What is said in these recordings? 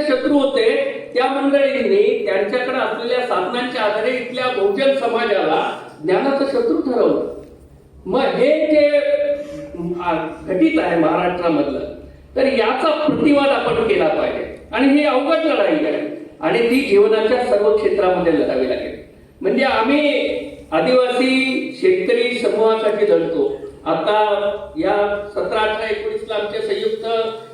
शत्रू होते त्या मंडळींनी त्यांच्याकडे असलेल्या साधनांच्या आधारे इथल्या बहुजन समाजाला ज्ञानाचं शत्रू ठरवलं. मग हे जे घटित आहे महाराष्ट्रामधलं तर याचा प्रतिवाद आपण केला पाहिजे. आणि ही अवघड लढाई आहे. आणि ती जीवनाच्या सर्व क्षेत्रामध्ये लढावी लागेल. म्हणजे आम्ही आदिवासी शेतकरी समूहासाठी लढतो. आता या सतरा अठरा एकोणीसला आमचे संयुक्त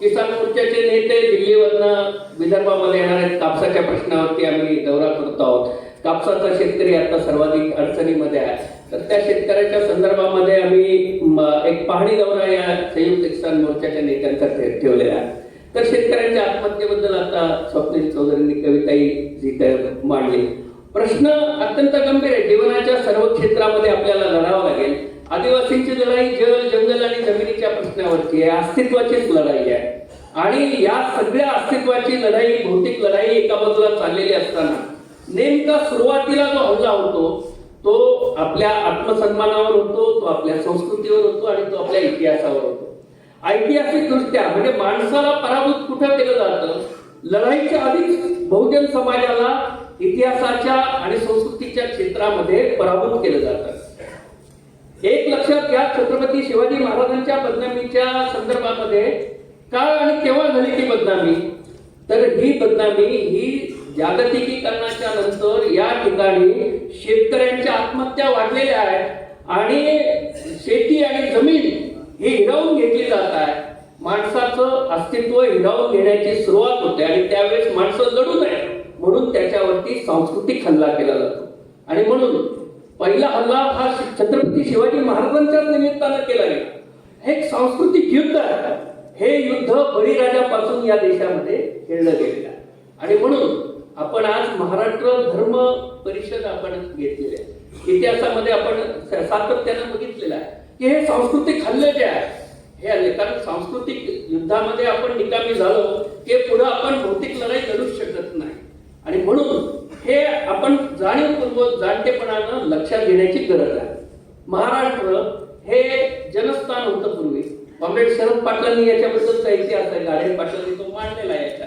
किसान मोर्चाचे नेते दिल्लीवरनं विदर्भामध्ये येणार आहेत कापसाच्या प्रश्नावरती आम्ही दौरा करतो आहोत. कापसाचा शेतकरी आता सर्वाधिक अडचणीमध्ये आहे. तर त्या शेतकऱ्याच्या संदर्भामध्ये आम्ही एक पाहणी दौरा या संयुक्त किसान मोर्चाच्या नेत्यांचा ठेवलेला आहे. तर शेतकऱ्यांच्या आत्महत्येबद्दल आता स्वप्नील चौधरींनी कविताही जी मांडली. प्रश्न अत्यंत गंभीर आहे. जीवनाच्या सर्व क्षेत्रामध्ये आपल्याला लढावं लागेल. आदिवासींची लढाई जल जंगल आणि जमिनीच्या प्रश्नावरती आहे. अस्तित्वाचीच लढाई आहे. आणि या सगळ्या अस्तित्वाची लढाई भौतिक लढाई एका बाजूला चाललेली असताना नेमका सुरुवातीला जो हल्ला होतो तो आपल्या आत्मसन्मानावर होतो तो आपल्या संस्कृतीवर होतो आणि तो आपल्या इतिहासावर होतो. ऐतिहासिक दृष्ट्या म्हणजे माणसाला पराभूत कुठं केलं जातं? लढाईच्या आधीच बहुजन समाजाला इतिहासाच्या आणि संस्कृतीच्या क्षेत्रामध्ये पराभूत केलं जातं. एक लक्षात घ्या छत्रपती शिवाजी महाराजांच्या बदनामीच्या संदर्भामध्ये. काय आणि केव्हा झाली ती बदनामी? तर ही बदनामी ही जागतिकीकरणाच्या नंतर या ठिकाणी शेतकऱ्यांच्या आत्महत्या वाढलेल्या आहेत. आणि शेती आणि जमीन ही हिरावून घेतली जात आहे. माणसाचं अस्तित्व हिरावून घेण्याची सुरुवात होते आणि त्यावेळेस माणसं लढू नये म्हणून त्याच्यावरती सांस्कृतिक हल्ला केला जातो. आणि म्हणून पहिला हल्ला हा छत्रपती शिवाजी महाराजांच्याच निमित्तानं केला गेला. हे एक सांस्कृतिक युद्ध आहे. हे युद्ध बळीराजापासून या देशामध्ये खेळलं गेलेलं आहे. आणि म्हणून आपण आज महाराष्ट्र धर्म परिषद आपण घेतलेली आहे. इतिहासामध्ये आपण सातत्यानं बघितलेलं आहे. की हे सांस्कृतिक हल्ले जे आहे हे आले कारण सांस्कृतिक युद्धामध्ये आपण निकामी झालो हे पुढे आपण भौतिक लढाई लढूच शकत नाही. आणि म्हणून हे आपण जाणीवपूर्वक जाणतेपणानं लक्षात घेण्याची गरज आहे. महाराष्ट्र हे जनस्थान होतं पूर्वी. कॉम्रेड शरद पाटलांनी याच्याबद्दल साहित्य आहे. गाडे पाटलांनी तो मांडलेला आहे याच्या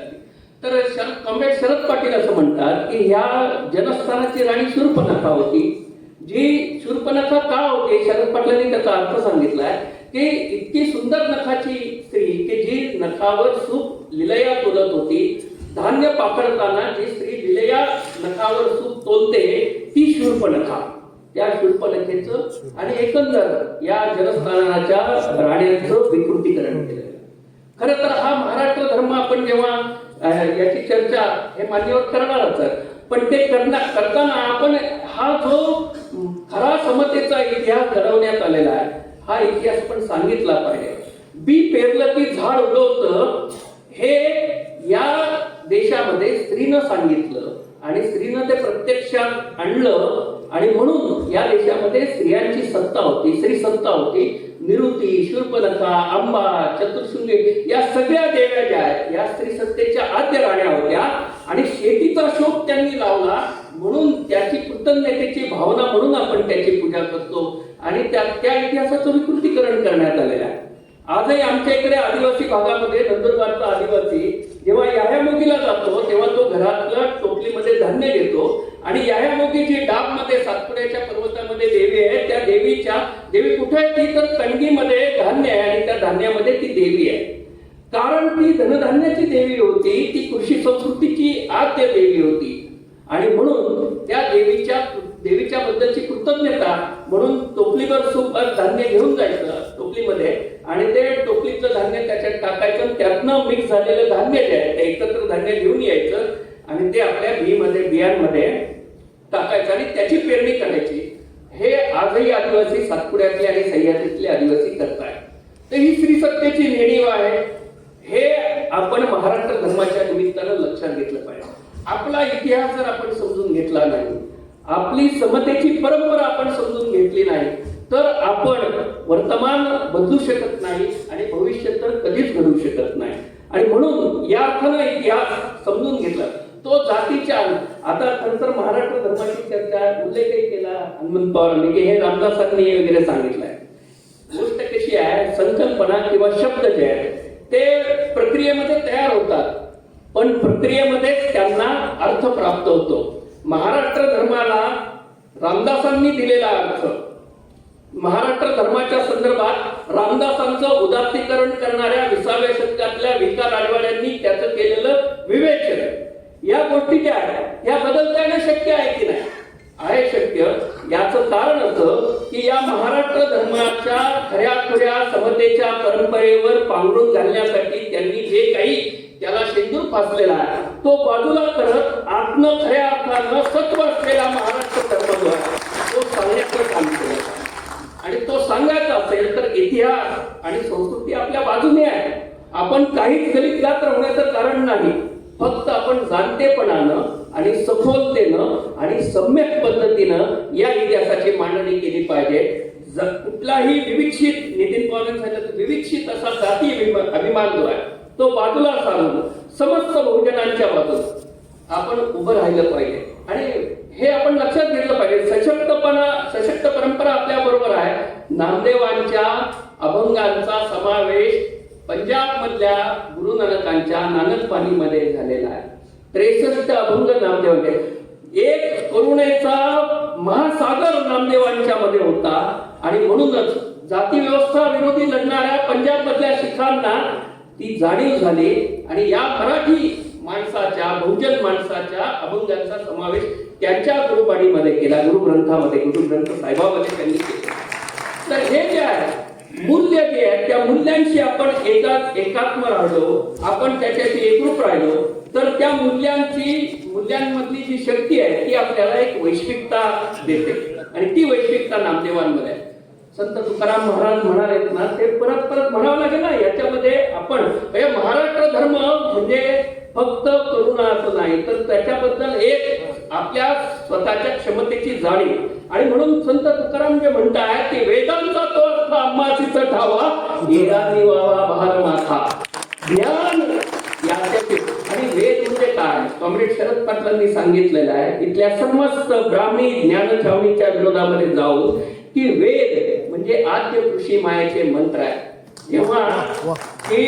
तर शरद कॉम्रेड शरद पाटील असं म्हणतात की ह्या जनस्थानाची राणी शूर्पणखा होती. जी शूर्पणखा का होते? शरद पाटलांनी त्याचा अर्थ सांगितलाय की इतकी सुंदर नखाची स्त्री की जी नखावर सुख लिलया तोलत होती धान्य पाकडताना जी स्त्री दिलेल्या नखावर सूप तोलते ती शूर्पणखा त्या शूर्पणखेचं आणि एकंदर या जलस्थानाच्या राण्यांचं विकृतीकरण केलं. खर तर हा महाराष्ट्र धर्म आपण जेव्हा याची चर्चा हे मान्यवर करणारच आहे. पण ते करणार करताना आपण हा जो खरा समतेचा इतिहास घडवण्यात आलेला आहे हा इतिहास पण सांगितला पाहिजे. बी पेरलं की झाड उगवतं हे या देशामध्ये स्त्रीनं सांगितलं आणि स्त्रीनं ते प्रत्यक्षात आणलं आणि म्हणून या देशामध्ये स्त्रियांची सत्ता होती स्त्री सत्ता होती. निरुती शूर्पलता अंबा चतुर्शृंगी या सगळ्या देव्या ज्या आहेत या स्त्री सत्तेच्या आद्य राण्या होत्या आणि शेतीचा शोध त्यांनी लावला. म्हणून त्याची कृतज्ञतेची भावना म्हणून आपण त्याची पूजा करतो. आणि त्या त्या इतिहासाचं विकृतीकरण करण्यात आलेलं आहे. आजही आमच्या इकडे आदिवासी भागामध्ये नंदुरबारचा आदिवासी जेव्हा याह्यामोगीला जातो तेव्हा तो घरातल्या टोपलीमध्ये धान्य घेतो आणि याह्यामोगी जी डाबमध्ये सातपुड्याच्या पर्वतामध्ये देवी आहे. त्या देवीच्या देवी कुठे आहे ती? तर कणगीमध्ये धान्य आहे आणि त्या धान्यामध्ये ती देवी आहे. कारण ती धनधान्याची देवी होती ती कृषी संस्कृतीची आद्य देवी होती. आणि म्हणून त्या देवीच्या देवीच्या बद्दलची कृतज्ञता म्हणून टोपलीवर सुपर धान्य घेऊन जायचं. टोपलीमध्ये आणि ते टोपलीचं धान्य त्याच्यात टाकायचं आणि त्यातनं मिक्स झालेलं धान्य जे आहे ते एकत्र धान्य घेऊन यायचं आणि ते आपल्या बीमध्ये बियांमध्ये टाकायचं आणि त्याची पेरणी करायची. हे आजही आदिवासी सातपुड्यातले आणि सह्याद्रीतले आदिवासी करतायत. तर ही स्त्री सत्तेची नेणीव आहे. हे आपण महाराष्ट्र धर्माच्या निमित्तानं लक्षात घेतलं पाहिजे. आपला इतिहास जर आपण समजून घेतला नाही आपली समतेची परंपरा आपण समजून घेतली नाही तर आपण वर्तमान बदलू शकत नाही आणि भविष्य तर कधीच घडू शकत नाही. आणि म्हणून या अर्थानं इतिहास समजून घेतला. तो जातीच्या आता नंतर महाराष्ट्र धर्माची चर्चा उल्लेखही केला. हनुमंत पवारांनी की हे रामदासांनी वगैरे सांगितलंय. गोष्ट कशी आहे? संकल्पना किंवा शब्द जे आहेत ते प्रक्रियेमध्ये तयार होतात. पण प्रक्रियेमध्येच त्यांना अर्थ प्राप्त होतो. महाराष्ट्र धर्माला रामदासांनी दिलेला अर्थ. महाराष्ट्र धर्माच्या संदर्भात रामदासांचं उदात्तीकरण करणाऱ्या विसाव्या शतकातल्या विका राजवाड्यांनी त्याचं केलेलं विवेचन. या गोष्टी ज्या आहेत. या बदलता शक्य आहे की नाही? आहे शक्य. याच कारण असं की या महाराष्ट्र धर्माच्या खऱ्या खुऱ्या समतेच्या परंपरेवर पांघरून घालण्यासाठी त्यांनी जे काही त्याला शेंदूर फासलेला आहे तो बाजूला करत आत्म खऱ्या अर्थानं सत्व असलेला महाराष्ट्र धर्म जो आहे तो सांगण्याचं काम केलं. आणि तो सांगायचा असेल तर इतिहास आणि संस्कृती आपल्या बाजूने आहे. आपण काहीच गलित गात राहण्याचं कारण नाही. फक्त आपण जाणतेपणानं आणि सखोलतेनं आणि सम्यक पद्धतीनं या इतिहासाची मांडणी केली पाहिजे. जर कुठलाही विविक्षित नितीन पवारांनी सांगितलं विविक्षित असा जाती अभिमान जो आहे तो बाजूला सारून समस्त बहुजनांच्या बाजूला आपण उभं राहिलं पाहिजे. आणि हे आपण लक्षात घेतलं पाहिजे. सशक्तपणा सशक्त परंपरा आपल्या बरोबर आहे. नामदेवांच्या अभंगांचा समावेश पंजाब मधल्या गुरु नानकांच्या नानकपाणीमध्ये झालेला आहे. त्रेसष्ट अभंग नामदेवांचे. एक करुणेचा महासागर नामदेवांच्या मध्ये होता. आणि म्हणूनच जाती व्यवस्था विरोधी लढणाऱ्या पंजाब मधल्या शिखांना ती जाणीव झाली. आणि या मराठी माणसाच्या बहुजन माणसाच्या अभंगांचा समावेश त्यांच्या गुरुबाणीमध्ये केला गुरुग्रंथामध्ये गुरुग्रंथ साहेबामध्ये त्यांनी केला. तर हे जे आहे मूल्य जे आहे त्या मूल्यांशी आपण एका एकात्म राहिलो आपण त्याच्याशी एकरूप राहिलो तर त्या मूल्यांची मूल्यांमधली जी शक्ती आहे ती आपल्याला एक वैश्विकता देते. आणि ती वैश्विकता नामदेवांमध्ये आहे. संत तुकाराम महाराज म्हणाले ना ते परत परत म्हणावं लागेल ना याच्यामध्ये आपण म्हणजे महाराष्ट्र धर्म म्हणजे फक्त करुणा असं नाही तर त्याच्याबद्दल एक आपल्या स्वतःच्या क्षमतेची जाणीव. आणि म्हणून संत तुकाराम जे म्हणताय की वेदांचा तो अर्थ आम्हासीच ठावा. येरानी वावा भार माथा. ज्ञान याच्याचे आणि वेद म्हणजे काय? कॉम्रेड शरद पाटलांनी सांगितलेलं आहे इथल्या समस्त ब्राह्मी ज्ञान छावणीच्या विरोधामध्ये जाऊन की वेद म्हणजे आद्य कृषी मायेचे मंत्र आहे. जेव्हा की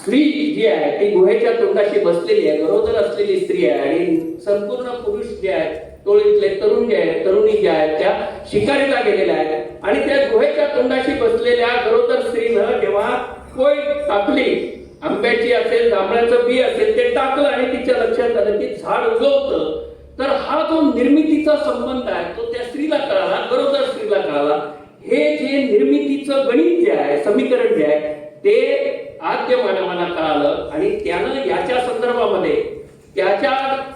स्त्री जी आहे ती गुहेच्या तोंडाशी बसलेली आहे गरोदर असलेली स्त्री आहे आणि संपूर्ण पुरुष जे आहेत टोळीतले तरुण जे आहेत तरुणी ज्या आहेत त्या शिकारीला गेलेल्या आहेत. आणि त्या गुहेच्या तोंडाशी बसलेल्या गरोदर स्त्रीनं जेव्हा कोय टाकली आंब्याची असेल जांभळाचं बी असेल ते टाकलं आणि तिच्या लक्षात आलं की झाड उगवतं तर हा जो निर्मितीचा संबंध आहे तो त्या स्त्रीला कळाला गरोदर स्त्रीला कळाला. हे जे निर्मितीचं गणित जे आहे समीकरण जे आहे ते आद्य मानवाला कळालं आणि त्यानं याच्या संदर्भामध्ये त्याच्या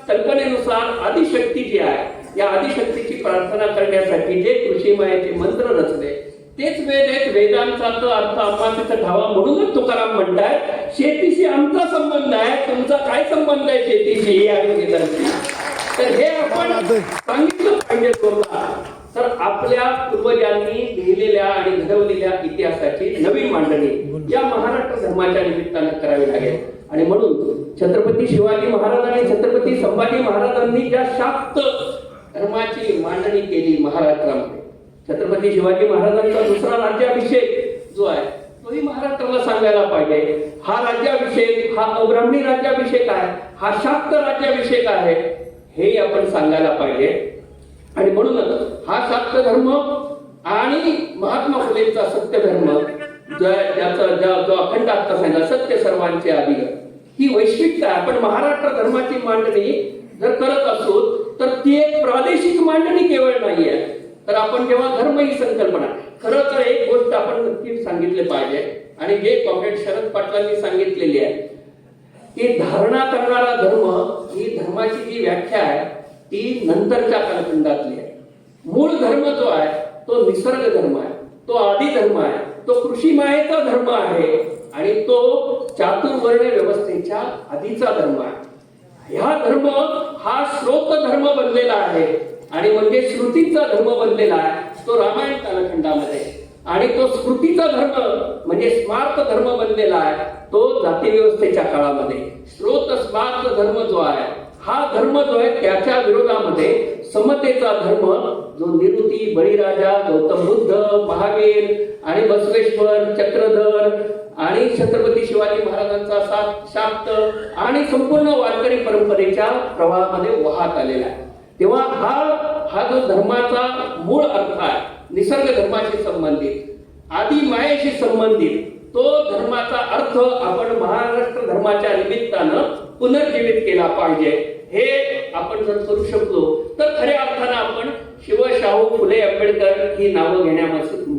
कल्पनेनुसार आदिशक्ती जी आहे या आदिशक्तीची प्रार्थना करण्यासाठी जे कृषी मायाचे मंत्र रचले तेच वेद आहेत. वेदांचा तो अर्थ आम्हाला ठावा म्हणूनच तुकाराम म्हणतायत शेतीशी आमचा संबंध आहे तुमचा काय संबंध आहे शेतीशी? आणि वेदांशी तर हे आपण सांगितलं पाहिजे तर आपल्या पूर्वजांनी लिहिलेल्या आणि घडवलेल्या इतिहासाची नवीन मांडणी या महाराष्ट्र धर्माच्या निमित्तानं करावी लागेल. आणि म्हणून छत्रपती शिवाजी महाराज आणि छत्रपती संभाजी महाराजांनी ज्या शाक्त धर्माची मांडणी केली महाराष्ट्रामध्ये छत्रपती शिवाजी महाराजांचा दुसरा राज्याभिषेक जो आहे तोही महाराष्ट्राला सांगायला पाहिजे. हा राज्याभिषेक हा अब्राह्मी राज्याभिषेक आहे हा शाक्त राज्याभिषेक आहे हे आपण सांगायला पाहिजे. आणि म्हणूनच हा शाक्त धर्म आणि महात्मा फुलेंचा सत्य धर्म ज्याचा ज्या- जो अखंड आत्ता सांगितला सत्य सर्वांचे आधी ही वैश्विकता आहे. आपण महाराष्ट्र धर्माची मांडणी जर करत असू तर ती एक प्रादेशिक मांडणी केवळ नाही आहे तर आपण जेव्हा धर्म ही संकल्पना खरं तर एक गोष्ट आपण नक्कीच सांगितले पाहिजे आणि जे कॉम्रेड शरद पाटलांनी सांगितलेली आहे की धारणा करणारा धर्म ही धर्माची जी व्याख्या आहे ती नंतरच्या कालखंडातली आहे. मूळ धर्म जो आहे तो निसर्ग धर्म आहे तो आदी धर्म आहे तो कृषी मायेचा धर्म आहे आणि तो चातुर्वर्ण व्यवस्थेच्या आधीचा धर्म आहे. ह्या धर्म हा श्रोत धर्म बनलेला आहे आणि म्हणजे श्रुतीचा धर्म बनलेला आहे तो रामायण कालखंडामध्ये. आणि तो स्मृतीचा धर्म म्हणजे स्मार्त धर्म बनलेला आहे तो जाती व्यवस्थेच्या काळामध्ये. श्रोत स्मार्त धर्म जो आहे हा धर्म जो आहे त्याच्या विरोधामध्ये समतेचा धर्म जो निरुती बळीराजा गौतम बुद्ध महावीर आणि बसवेश्वर चक्रधर आणि छत्रपती शिवाजी महाराजांचा साथ शाक्त आणि संपूर्ण वारकरी परंपरेच्या प्रवाहामध्ये वाहत आलेला आहे. तेव्हा हा हा जो धर्माचा मूळ अर्थ आहे निसर्ग धर्माशी संबंधित आदी मायेशी संबंधित तो धर्माचा अर्थ आपण महाराष्ट्र धर्माच्या निमित्तानं पुनर्जीवित केला पाहिजे. हे आपण जर करू शकलो तर खऱ्या अर्थानं आपण शिव शाहू फुले आंबेडकर ही नावं घेण्या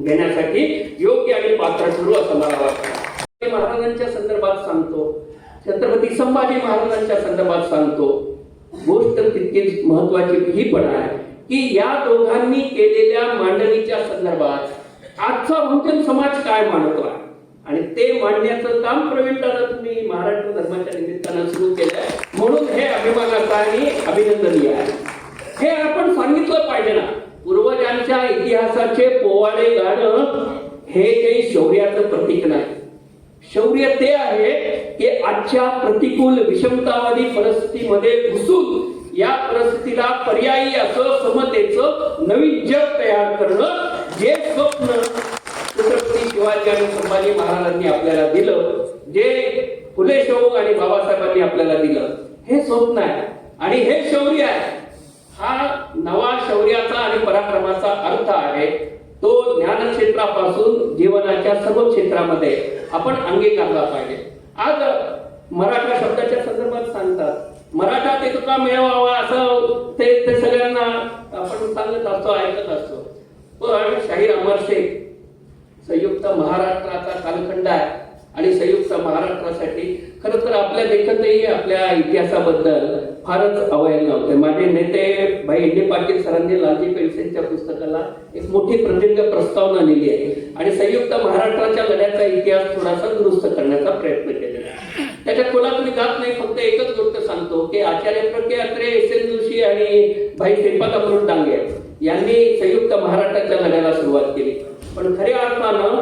घेण्यासाठी योग्य आणि पात्र ठरू असं मला वाटतं. महाराजांच्या संदर्भात सांगतो. छत्रपती संभाजी महाराजांच्या संदर्भात सांगतो. गोष्ट तितकीच महत्वाची ही पण आहे की या दोघांनी केलेल्या मांडणीच्या संदर्भात आजचा बहुजन समाज काय मानतो आहे? आणि ते मांडण्याचं काम प्रवीण तुम्ही महाराष्ट्र धर्माच्या निमित्तानं सुरू केलं आहे म्हणून हे अभिमानाचं आणि अभिनंदनीय आहे. हे आपण सांगितलं पाहिजे ना पूर्वजांच्या इतिहासाचे पोवाडे गाणं हे काही शौर्याचं प्रतीक नाही. शौर्य ते आहे की आजच्या प्रतिकूल विषमतावादी परिस्थितीमध्ये घुसून या परिस्थितीला पर्यायी असं समतेचं नवीन जग तयार करणं जे स्वप्न छत्रपती शिवाजी आणि संभाजी महाराजांनी आपल्याला दिलं जे फुले शाहू आणि बाबासाहेबांनी आपल्याला दिलं हे स्वप्न आहे. आणि हे शौर्य आहे. हा नवा शौर्याचा आणि पराक्रमाचा अर्थ आहे. तो ज्ञान क्षेत्रापासून जीवनाच्या सर्व क्षेत्रामध्ये आपण अंगीकारला पाहिजे. आज मराठा शब्दाच्या संदर्भात सांगतात मराठा ते तुका मिळवावा असं ते ते सगळ्यांना आपण सांगत असतो ऐकत असतो. पण शाहीर अमर शेख संयुक्त महाराष्ट्राचा कालखंड आहे. आणि संयुक्त महाराष्ट्रासाठी खरं तर आपल्या देशातही आपल्या इतिहासाबद्दल फारच अवयव नव्हते माझे नेते भाई इंडी पाटील सरांनी लालजी पेन्सिलच्या पुस्तकाला एक मोठी प्रदीर्घ प्रस्तावना लिहिली आहे. आणि संयुक्त महाराष्ट्राच्या लढ्याचा इतिहास थोडासा दुरुस्त करण्याचा प्रयत्न केलेला आहे. त्याच्या खोलात मी जात नाही फक्त एकच गोष्ट सांगतो की आचार्य प्रज्ञे अत्रे एस एन जोशी आणि भाई श्रीपाद अमृत डांगे यांनी संयुक्त महाराष्ट्राच्या लढ्याला सुरुवात केली. पण खऱ्या अर्थानं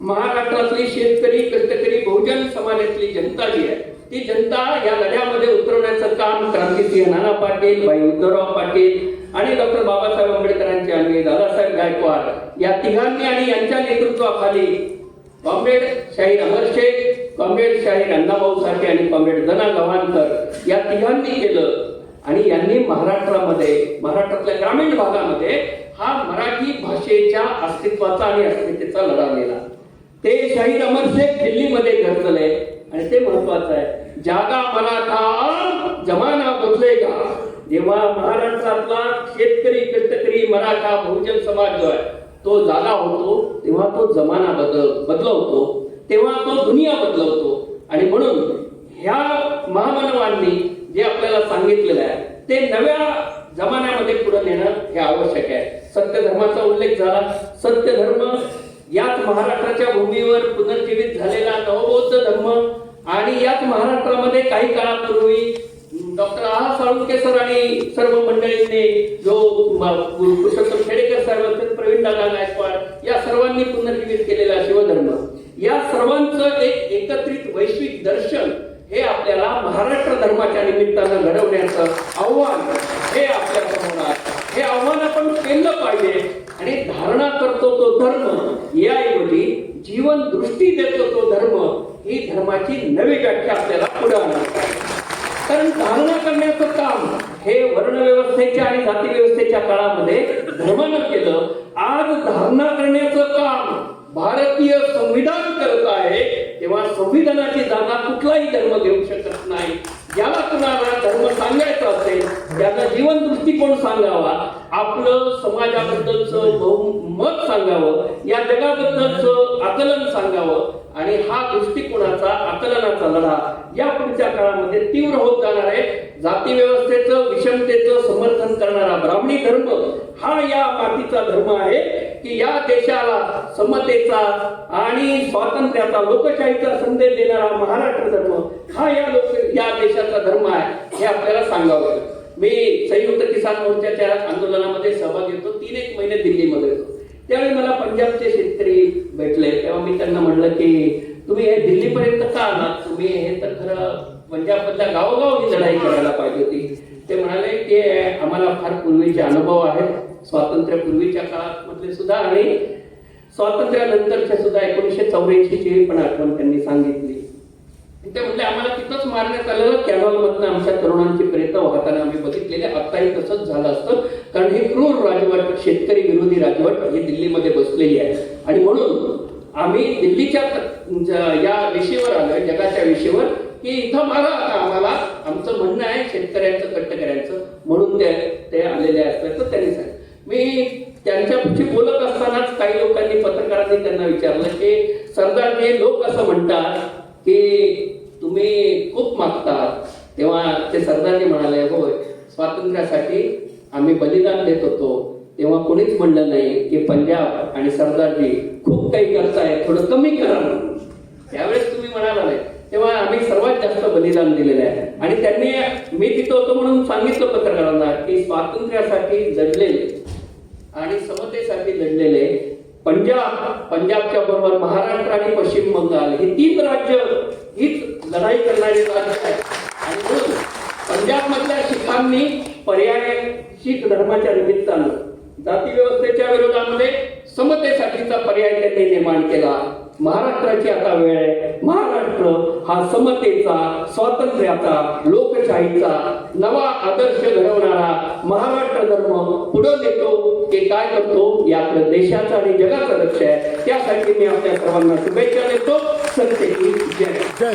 महाराष्ट्रातली शेतकरी कष्टकरी बहुजन समाजातली जनता जी आहे ती जनता या लढ्यामध्ये उतरवण्याचं काम क्रांतीसिंह नाना पाटील भाई उद्धवराव पाटील आणि डॉक्टर बाबासाहेब आंबेडकरांचे आणि दादासाहेब गायकवाड या तिघांनी आणि यांच्या नेतृत्वाखाली कॉम्रेड शाहीर अमर शेख कॉम्रेड शाहीर अण्णाभाऊ साठे आणि कॉम्रेड जना गव्हाणकर या तिघांनी केलं. आणि यांनी महाराष्ट्रामध्ये महाराष्ट्रातल्या ग्रामीण भागामध्ये हा मराठी भाषेच्या अस्तित्वाचा आणि अस्मितेचा लढा नेला. ते शहीद अमर शेख दिल्लीमध्ये घडतले आणि ते महत्वाचं आहे. जागा मराठा जमाना बदलेगा. जेव्हा महाराष्ट्रातला शेतकरी कष्टकरी मराठा बहुजन समाज जो आहे तो जागा होतो तेव्हा तो जमाना बदल बदलवतो तेव्हा तो दुनिया बदलवतो. आणि म्हणून ह्या महामानवांनी जे आपल्याला सांगितलेलं आहे ते नव्या जमान्यामध्ये पुढे नेणं हे आवश्यक आहे. सत्य धर्माचा उल्लेख झाला. सत्य धर्म याच महाराष्ट्राच्या भूमीवर पुनर्जीवित झालेला नवबौद्ध धर्म आणि याच महाराष्ट्रामध्ये काही काळापूर्वी डॉक्टर आहा साळुंके सर आणि सर्व मंडळींनी जो पुरुषोत्तम खेडेकर साहेब प्रवीण दादा गायकवाड या सर्वांनी पुनर्जीवित केलेला शिवधर्म. या सर्वांचं एक एकत्रित वैश्विक दर्शन हे आपल्याला महाराष्ट्र धर्माच्या निमित्तानं घडवण्याचं आव्हान हे आपल्यासमोर आहे हे आव्हान आपण केलं पाहिजे आणि धारणा करतो तो धर्म. याऐवजी जीवन दृष्टी देतो तो धर्म ही धर्माची नवी व्याख्या आपल्याला पुढे आणणार आहे. कारण धारणा करण्याचं काम हे वर्णव्यवस्थेच्या आणि जाती व्यवस्थेच्या काळामध्ये धर्मानं केलं. आज धारणा करण्याचं काम भारतीय संविधान करत आहे तेव्हा संविधानाची जागा कुठलाही धर्म घेऊ शकत नाही. ज्याला कुणाला धर्म सांगायचा असेल त्याचा जीवन दृष्टिकोन सांगावा आपलं समाजाबद्दलचं बहु- मत सांगावं या जगाबद्दलचं आकलन सांगावं आणि हा दृष्टिकोनाचा आकलनाचा लढा या पुढच्या काळामध्ये तीव्र होत जाणार आहे. जाती व्यवस्थेचं विषमतेचं समर्थन करणारा ब्राह्मणी धर्म हा या मातीचा धर्म आहे. की या देशाला समतेचा आणि स्वातंत्र्याचा लोकशाहीचा संदेश देणारा महाराष्ट्र धर्म हा या लोक या देशाचा धर्म आहे हे आपल्याला सांगावं मी संयुक्त किसान मोर्चाच्या आंदोलनामध्ये सहभाग घेतो तीन एक महिने दिल्लीमध्ये होतो त्यावेळी मला पंजाबचे शेतकरी भेटले तेव्हा मी त्यांना म्हणलं की तुम्ही हे दिल्लीपर्यंत का आलात? तुम्ही हे तर खरं पंजाबमधल्या गावोगाव ही लढाई करायला पाहिजे होती. ते म्हणाले की आम्हाला फार पूर्वीचे अनुभव आहेत. स्वातंत्र्य पूर्वीच्या काळात सुद्धा आणि स्वातंत्र्यानंतरच्या सुद्धा एकोणीसशे चौऱ्याऐंशीची पण आठवण त्यांनी सांगितली. ते म्हणजे आम्हाला तिथंच मारण्यात आलं. कॅनॉलमधनं आमच्या तरुणांची प्रेत वाहताना आम्ही बघितलेले. आत्ताही तसंच झालं असतं. कारण हे क्रूर राजवट शेतकरी विरोधी राजवट ही दिल्लीमध्ये बसलेली आहे. आणि म्हणून आम्ही दिल्लीच्या या विषयावर आलोय जगाच्या विषयावर की इथं मारा आता आम्हाला. आमचं म्हणणं आहे शेतकऱ्यांचं कट्टकऱ्यांचं. म्हणून ते ते आलेले असल्याचं त्यांनी सांगितलं. मी त्यांच्याशी बोलत असतानाच काही लोकांनी पत्रकारांनी त्यांना विचारलं की सरदारजी लोक असं म्हणतात की तुम्ही खूप मागतात. तेव्हा ते सरदारजी म्हणाले होय स्वातंत्र्यासाठी आम्ही बलिदान देत होतो. तेव्हा कोणीच म्हणलं नाही की पंजाब आणि सरदारजी खूप काही करताय थोडं कमी करा म्हणून. त्यावेळेस तुम्ही म्हणाला नाही. तेव्हा आम्ही सर्वात जास्त बलिदान दिलेलं आहे. आणि त्यांनी मी तिथं होतो म्हणून सांगितलं पत्रकारांना की स्वातंत्र्यासाठी जडलेले आणि समतेसाठी लढलेले पंजाब पंजाबच्या बरोबर महाराष्ट्र आणि पश्चिम बंगाल हे तीन राज्य हीच लढाई करणारी राज्य आहे. आणि म्हणून पंजाब मधल्या शिखांनी पर्याय शीख धर्माच्या निमित्तानं जाती व्यवस्थेच्या विरोधामध्ये समतेसाठीचा पर्याय त्यांनी निर्माण केला. महाराष्ट्राची आता वेळ आहे. महाराष्ट्र हा समतेचा स्वातंत्र्याचा लोकशाहीचा नवा आदर्श घडवणारा महाराष्ट्र धर्म पुढे देतो की काय करतो? याकडे देशाचं आणि जगाचं लक्ष आहे. त्यासाठी मी आपल्या सर्वांना शुभेच्छा देतो. संतेची जय. जय.